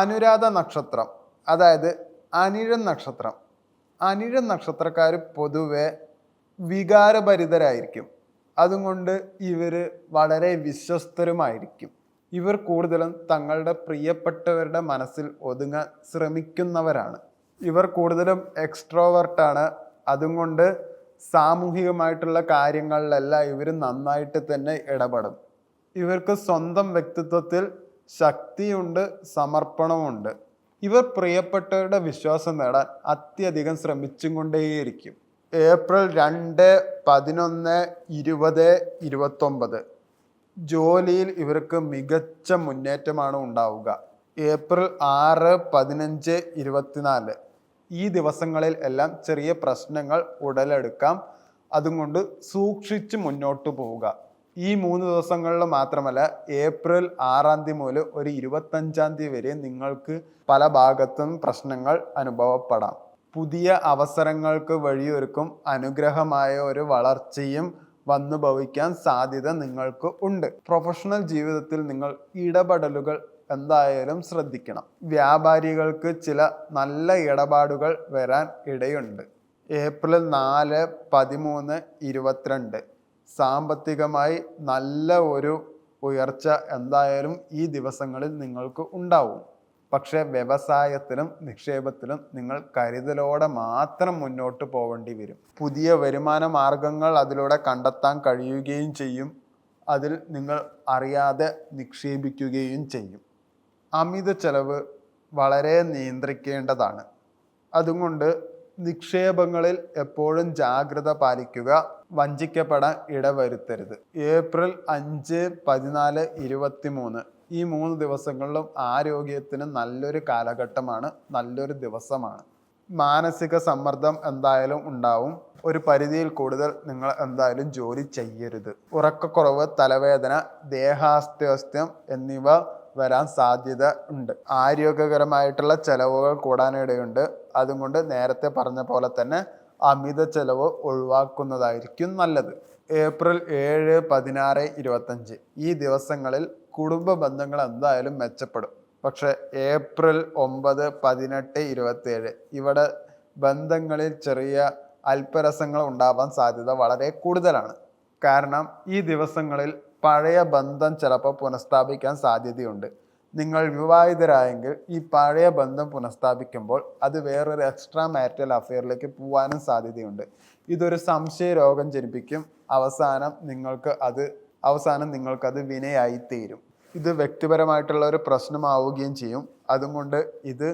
അനുരാധ നക്ഷത്രം. അതായത് അനിഴൻ നക്ഷത്രം. അനിഴൻ നക്ഷത്രക്കാർ പൊതുവെ വികാരഭരിതരായിരിക്കും. അതുകൊണ്ട് ഇവർ വളരെ വിശ്വസ്തരുമായിരിക്കും. ഇവർ കൂടുതലും തങ്ങളുടെ പ്രിയപ്പെട്ടവരുടെ മനസ്സിൽ ഒതുങ്ങാൻ ശ്രമിക്കുന്നവരാണ്. ഇവർ കൂടുതലും എക്സ്ട്രോവർട്ടാണ് അതുകൊണ്ട് സാമൂഹികമായിട്ടുള്ള കാര്യങ്ങളിലെല്ലാം ഇവർ നന്നായിട്ട് തന്നെ ഇടപെടും. ഇവർക്ക് സ്വന്തം വ്യക്തിത്വത്തിൽ ശക്തിയുണ്ട് സമർപ്പണമുണ്ട് ഇവർ പ്രിയപ്പെട്ടവരുടെ വിശ്വാസം നേടാൻ അത്യധികം ശ്രമിച്ചും കൊണ്ടേയിരിക്കും ഏപ്രിൽ രണ്ട് പതിനൊന്ന് ഇരുപത് ഇരുപത്തൊമ്പത്. ജോലിയിൽ ഇവർക്ക് മികച്ച മുന്നേറ്റമാണ് ഉണ്ടാവുക. ഏപ്രിൽ ആറ് പതിനഞ്ച് ഇരുപത്തിനാല്. ഈ ദിവസങ്ങളിൽ എല്ലാം ചെറിയ പ്രശ്നങ്ങൾ ഉടലെടുക്കാം. അതുകൊണ്ട് സൂക്ഷിച്ച് മുന്നോട്ട് പോവുക. ഈ മൂന്ന് ദിവസങ്ങളിൽ മാത്രമല്ല ഏപ്രിൽ ആറാം തീയതി മുതൽ ഒരു ഇരുപത്തഞ്ചാം തീയതി വരെ നിങ്ങൾക്ക് പല ഭാഗത്തും പ്രശ്നങ്ങൾ അനുഭവപ്പെടാം. പുതിയ അവസരങ്ങൾക്ക് വഴിയൊരുക്കും അനുഗ്രഹമായ ഒരു വളർച്ചയും വന്നു ഭവിക്കാൻ സാധ്യത നിങ്ങൾക്ക് ഉണ്ട്. പ്രൊഫഷണൽ ജീവിതത്തിൽ നിങ്ങൾ ഇടപെടലുകൾ എന്തായാലും ശ്രദ്ധിക്കണം. വ്യാപാരികൾക്ക് ചില നല്ല ഇടപാടുകൾ വരാൻ ഇടയുണ്ട്. ഏപ്രിൽ നാല് പതിമൂന്ന് ഇരുപത്തിരണ്ട്. സാമ്പത്തികമായി നല്ല ഒരു ഉയർച്ച എന്തായാലും ഈ ദിവസങ്ങളിൽ നിങ്ങൾക്ക് ഉണ്ടാവും. പക്ഷേ വ്യവസായത്തിലും നിക്ഷേപത്തിലും നിങ്ങൾ കരുതലോടെ മാത്രം മുന്നോട്ട് പോവേണ്ടി വരും. പുതിയ വരുമാന മാർഗങ്ങൾ അതിലൂടെ കണ്ടെത്താൻ കഴിയുകയും ചെയ്യും. അതിൽ നിങ്ങൾ അറിയാതെ നിക്ഷേപിക്കുകയും ചെയ്യും. അമിത ചെലവ് വളരെ നിയന്ത്രിക്കേണ്ടതാണ്. അതുകൊണ്ട് നിക്ഷേപങ്ങളിൽ എപ്പോഴും ജാഗ്രത പാലിക്കുക. വഞ്ചിക്കപ്പെടാൻ ഇടവരുത്തരുത്. ഏപ്രിൽ അഞ്ച് പതിനാല് ഇരുപത്തി മൂന്ന് ഈ മൂന്ന് ദിവസങ്ങളിലും ആരോഗ്യത്തിന് നല്ലൊരു കാലഘട്ടമാണ് നല്ലൊരു ദിവസമാണ്. മാനസിക സമ്മർദ്ദം എന്തായാലും ഉണ്ടാവും. ഒരു പരിധിയിൽ കൂടുതൽ നിങ്ങൾ എന്തായാലും ജോലി ചെയ്യരുത്. ഉറക്കക്കുറവ് തലവേദന ദേഹാസ്വാസ്ഥ്യം എന്നിവ വരാൻ സാധ്യത ഉണ്ട്. ആരോഗ്യകരമായിട്ടുള്ള ചെലവുകൾ കൂടാനിടയുണ്ട്. അതുകൊണ്ട് നേരത്തെ പറഞ്ഞ പോലെ തന്നെ അമിത ചെലവ് ഒഴിവാക്കുന്നതായിരിക്കും നല്ലത്. ഏപ്രിൽ ഏഴ് പതിനാറ് ഇരുപത്തഞ്ച്. ഈ ദിവസങ്ങളിൽ കുടുംബ ബന്ധങ്ങൾ എന്തായാലും മെച്ചപ്പെടും. പക്ഷെ ഏപ്രിൽ ഒമ്പത് പതിനെട്ട് ഇരുപത്തിയേഴ് ഇവിടെ ബന്ധങ്ങളിൽ ചെറിയ അല്പരസങ്ങൾ ഉണ്ടാവാൻ സാധ്യത വളരെ കൂടുതലാണ്. കാരണം ഈ ദിവസങ്ങളിൽ പഴയ ബന്ധം ചിലപ്പോൾ പുനഃസ്ഥാപിക്കാൻ സാധ്യതയുണ്ട്. നിങ്ങൾ വിവാഹിതരായെങ്കിൽ ഈ പഴയ ബന്ധം പുനഃസ്ഥാപിക്കുമ്പോൾ അത് വേറൊരു എക്സ്ട്രാ മാരിറ്റൽ അഫെയറിലേക്ക് പോകാനും സാധ്യതയുണ്ട്. ഇതൊരു സംശയ രോഗം ജനിപ്പിക്കും. അവസാനം നിങ്ങൾക്ക് അത് അവസാനം നിങ്ങൾക്കത് വിനയായി തീരും. ഇത് വ്യക്തിപരമായിട്ടുള്ള ഒരു പ്രശ്നമാവുകയും ചെയ്യും. അതുകൊണ്ട് ഇത്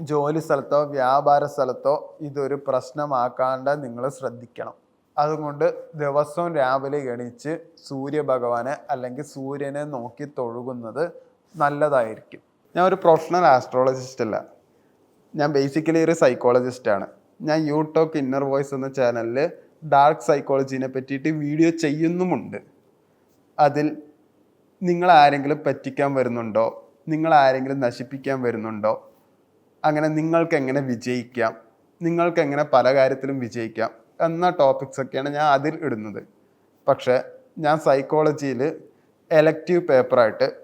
ജോലി സ്ഥലത്തോ വ്യാപാര സ്ഥലത്തോ ഇതൊരു പ്രശ്നമാക്കാണ്ട് നിങ്ങൾ ശ്രദ്ധിക്കണം. അതുകൊണ്ട് ദിവസവും രാവിലെ എണീച്ച് സൂര്യഭഗവാനെ അല്ലെങ്കിൽ സൂര്യനെ നോക്കി തൊഴുകുന്നത് നല്ലതായിരിക്കും. ഞാൻ ഒരു പ്രൊഫഷണൽ ആസ്ട്രോളജിസ്റ്റ് അല്ല. ഞാൻ ബേസിക്കലി ഒരു സൈക്കോളജിസ്റ്റാണ് ഞാൻ യൂടോക്ക് ഇന്നർ വോയിസ് എന്ന ചാനലിൽ ഡാർക്ക് സൈക്കോളജീനെ പറ്റിയിട്ട് വീഡിയോ ചെയ്യുന്നുമുണ്ട്. അതിൽ നിങ്ങൾ ആരെങ്കിലും പറ്റിക്കാൻ വരുന്നുണ്ടോ? നിങ്ങൾ ആരെങ്കിലും നശിപ്പിക്കാൻ വരുന്നുണ്ടോ? അങ്ങനെ നിങ്ങൾക്ക് എങ്ങനെ വിജയിക്കാം? നിങ്ങൾക്ക് എങ്ങനെ പല കാര്യത്തിലും വിജയിക്കാം? എന്ന ടോപ്പിക്സ് ഒക്കെയാണ് ഞാൻ അതിൽ ഇടുന്നത്. പക്ഷേ ഞാൻ സൈക്കോളജിയിൽ എലക്റ്റീവ് പേപ്പറായിട്ട്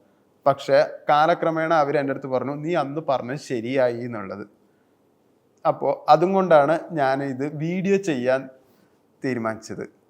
പക്ഷേ കാലക്രമേണ അവർ എന്റെ അടുത്ത് പറഞ്ഞു നീ അന്ന് പറഞ്ഞത് ശരിയായി എന്നുള്ളത്. അപ്പോൾ അതും കൊണ്ടാണ് ഞാൻ ഇത് വീഡിയോ ചെയ്യാൻ തീരുമാനിച്ചത്.